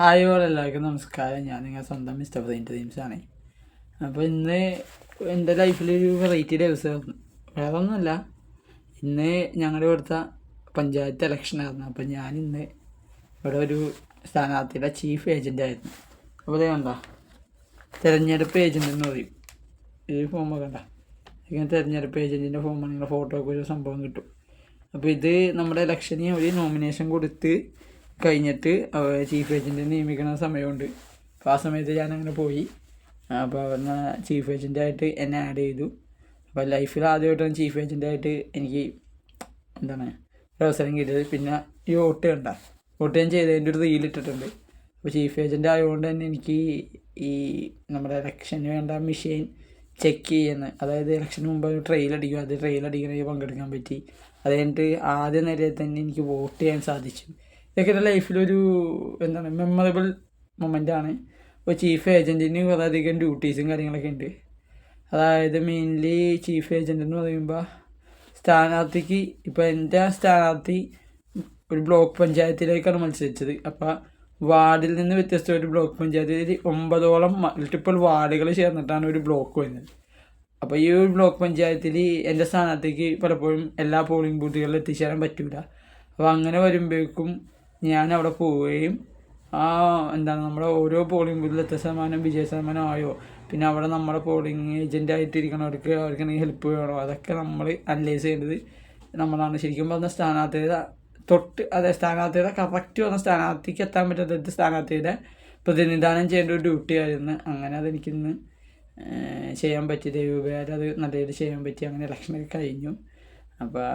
Hi all എല്ലാവർക്കും നമസ്കാരം. ഞാൻ നിങ്ങൾ സ്വന്തം മിസ്റ്റർ ടീംസ് ആണ്. അപ്പോൾ ഇന്ന് എന്റെ ലൈഫിൽ ഒരു വെറൈറ്റി ദിവസമായിരുന്നു വേറെ ഒന്നുമല്ല. ഇന്ന് ഞങ്ങളുടെ ഇവിടുത്തെ പഞ്ചായത്ത് ഇലക്ഷൻ ഇലക്ഷനായിരുന്നു അപ്പോൾ ഞാൻ ഇന്ന് ഇവിടെ ഒരു സ്ഥാനാർത്ഥിയുടെ ചീഫ് ഏജന്റ് ആയിരുന്നു. അപ്പോൾ ഇത് കണ്ട തിരഞ്ഞെടുപ്പ് ഏജന്റ് എന്ന് പറയും. ഈ ഫോം കണ്ട? ഇങ്ങനെ തിരഞ്ഞെടുപ്പ് ഏജന്റിന്റെ ഫോമാണ് നിങ്ങളുടെ ഫോട്ടോ ഒക്കെ ഒരു സംഭവം കിട്ടും. അപ്പോൾ ഇത് നമ്മുടെ ഇലക്ഷന് ഒരു നോമിനേഷൻ കൊടുത്ത് കഴിഞ്ഞിട്ട് ചീഫ് ഏജന്റ് നിയമിക്കുന്ന സമയമുണ്ട്. അപ്പോൾ ആ സമയത്ത് ഞാൻ അങ്ങനെ പോയി. അപ്പോൾ അവിടുന്ന് ചീഫ് ഏജന്റായിട്ട് എന്നെ ആഡ് ചെയ്തു. അപ്പോൾ ലൈഫിൽ ആദ്യമായിട്ടാണ് ചീഫ് ഏജന്റായിട്ട് എനിക്ക് എന്താണ് അവസരം കിട്ടിയത്. പിന്നെ ഈ ഓട്ട് കണ്ട. ഓട്ട് ഞാൻ ചെയ്തതിന്റെ ഒരു റീൽ ഇട്ടിട്ടുണ്ട്. അപ്പോൾ ചീഫ് ഏജന്റ് ആയതുകൊണ്ട് തന്നെ എനിക്ക് ഈ നമ്മുടെ ഇലക്ഷന് വേണ്ട മെഷീൻ ചെക്ക് ചെയ്യുന്ന അതായത് ഇലക്ഷന് മുമ്പ് ട്രെയിൽ അടിക്കും. അത് ട്രെയിൽ അടിക്കണമെങ്കിൽ പങ്കെടുക്കാൻ പറ്റി. അത് കഴിഞ്ഞിട്ട് ആദ്യ നിലയിൽ തന്നെ എനിക്ക് വോട്ട് ചെയ്യാൻ സാധിച്ചു. ഇതൊക്കെ എന്റെ ലൈഫിലൊരു എന്താണ് മെമ്മറബിൾ ആണ്. ഇപ്പോൾ ചീഫ് ഏജന്റിന് കുറേയധികം ഡ്യൂട്ടീസും കാര്യങ്ങളൊക്കെ ഉണ്ട്. അതായത് മെയിൻലി ചീഫ് ഏജന്റ് എന്ന് പറയുമ്പോൾ സ്ഥാനാർത്ഥിക്ക് ഇപ്പോൾ എന്റെ സ്ഥാനാർത്ഥി ഒരു ബ്ലോക്ക് പഞ്ചായത്തിലേക്കാണ് മത്സരിച്ചത്. അപ്പോൾ വാർഡിൽ നിന്ന് വ്യത്യസ്ത ഒരു ബ്ലോക്ക് പഞ്ചായത്തിൽ ഒമ്പതോളം മൾട്ടിപ്പിൾ വാർഡുകൾ ചേർന്നിട്ടാണ് ഒരു ബ്ലോക്ക് വരുന്നത്. അപ്പോൾ ഈ ഒരു ബ്ലോക്ക് പഞ്ചായത്തിൽ എന്റെ സ്ഥാനാർത്ഥിക്ക് പലപ്പോഴും എല്ലാ പോളിംഗ് ബൂത്തുകളിലും എത്തിച്ചേരാൻ പറ്റില്ല അപ്പോൾ അങ്ങനെ വരുമ്പോഴേക്കും ഞാൻ അവിടെ പോവുകയും ആ എന്താണ് നമ്മുടെ ഓരോ പോളിംഗ് ബൂത്തിൽ എത്ര ശതമാനം വിജയ ശതമാനം ആയോ? പിന്നെ അവിടെ നമ്മുടെ പോളിംഗ് ഏജന്റ് ആയിട്ടിരിക്കണവർക്ക് അവർക്ക് എന്തെങ്കിലും ഹെൽപ്പ് വേണോ? അതൊക്കെ നമ്മൾ അനലൈസ് ചെയ്യേണ്ടത് നമ്മളാണ്. ശരിക്കും പറഞ്ഞ സ്ഥാനാർത്ഥിയുടെ തൊട്ട് അതെ സ്ഥാനാർത്ഥിയുടെ കറക്റ്റ് പറഞ്ഞ സ്ഥാനാർത്ഥിക്ക് എത്താൻ പറ്റാത്ത സ്ഥാനാർത്ഥിയുടെ പ്രതിനിധാനം ചെയ്യേണ്ട ഒരു ഡ്യൂട്ടി ആയിരുന്നു. അങ്ങനെ അതെനിക്കിന്ന് ചെയ്യാൻ പറ്റി. ദൈവോപകാരം അത് നല്ല രീതിയിൽ ചെയ്യാൻ പറ്റി. അങ്ങനെ ഇലക്ഷനൊക്കെ കഴിഞ്ഞു. അപ്പോൾ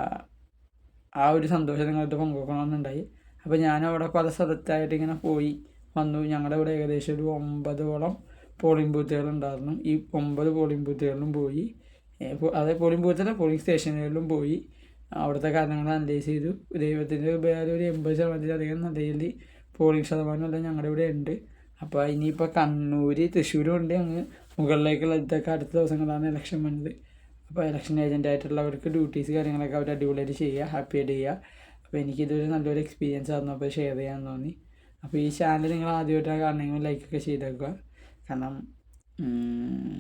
ആ ഒരു സന്തോഷം നിങ്ങളുടെ പങ്കുവെക്കണമെന്നുണ്ടായി. അപ്പോൾ ഞാൻ അവിടെ പല സ്ഥലത്തായിട്ട് ഇങ്ങനെ പോയി. വന്നു. ഞങ്ങളുടെ ഇവിടെ ഏകദേശം ഒരു ഒമ്പതോളം പോളിംഗ് ബൂത്തുകൾ ഉണ്ടായിരുന്നു. ഈ ഒമ്പത് പോളിംഗ് ബൂത്തുകളിലും പോയി. അതായത് പോളിംഗ് ബൂത്തല്ല പോളിംഗ് സ്റ്റേഷനുകളിലും പോയി. അവിടുത്തെ കാരണങ്ങൾ അനലൈസ് ചെയ്തു. ദൈവത്തിന്റെ ഉപകാരം ഒരു എൺപത് ശതമാനത്തിലധികം നല്ല രീതിയിൽ പോളിംഗ് ശതമാനമെല്ലാം ഞങ്ങളുടെ ഇവിടെ ഉണ്ട്. അപ്പോൾ ഇനിയിപ്പോൾ കണ്ണൂർ തൃശ്ശൂരും ഉണ്ട്. അങ്ങ് മുകളിലേക്കുള്ള ഇതൊക്കെ അടുത്ത ദിവസങ്ങളാണ് ഇലക്ഷൻ വന്നത്. അപ്പോൾ ഇലക്ഷൻ ഏജന്റ് ആയിട്ടുള്ളവർക്ക് ഡ്യൂട്ടീസ് കാര്യങ്ങളൊക്കെ അവർ അടിപൊളിയായിട്ട് ചെയ്യുക ഹാപ്പി ആയിട്ട് ചെയ്യുക അപ്പോൾ എനിക്കിതൊരു നല്ലൊരു എക്സ്പീരിയൻസ് ആയിരുന്നു അപ്പോൾ ഷെയർ ചെയ്യാൻ തോന്നി. അപ്പോൾ ഈ ചാനൽ നിങ്ങൾ ആദ്യമായിട്ടാണ് കാണണമെങ്കിൽ ലൈക്കൊക്കെ ചെയ്തേക്കുക. കാരണം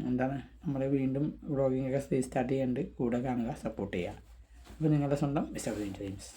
എന്താണ് നമ്മൾ വീണ്ടും വ്ളോഗിങ് ഒക്കെ സ്റ്റാർട്ട് ചെയ്യുന്നുണ്ട് കൂടെ കാണുക സപ്പോർട്ട് ചെയ്യുക. അപ്പോൾ നിങ്ങളുടെ സ്വന്തം മിസ്റ്റർ ജെയിംസ്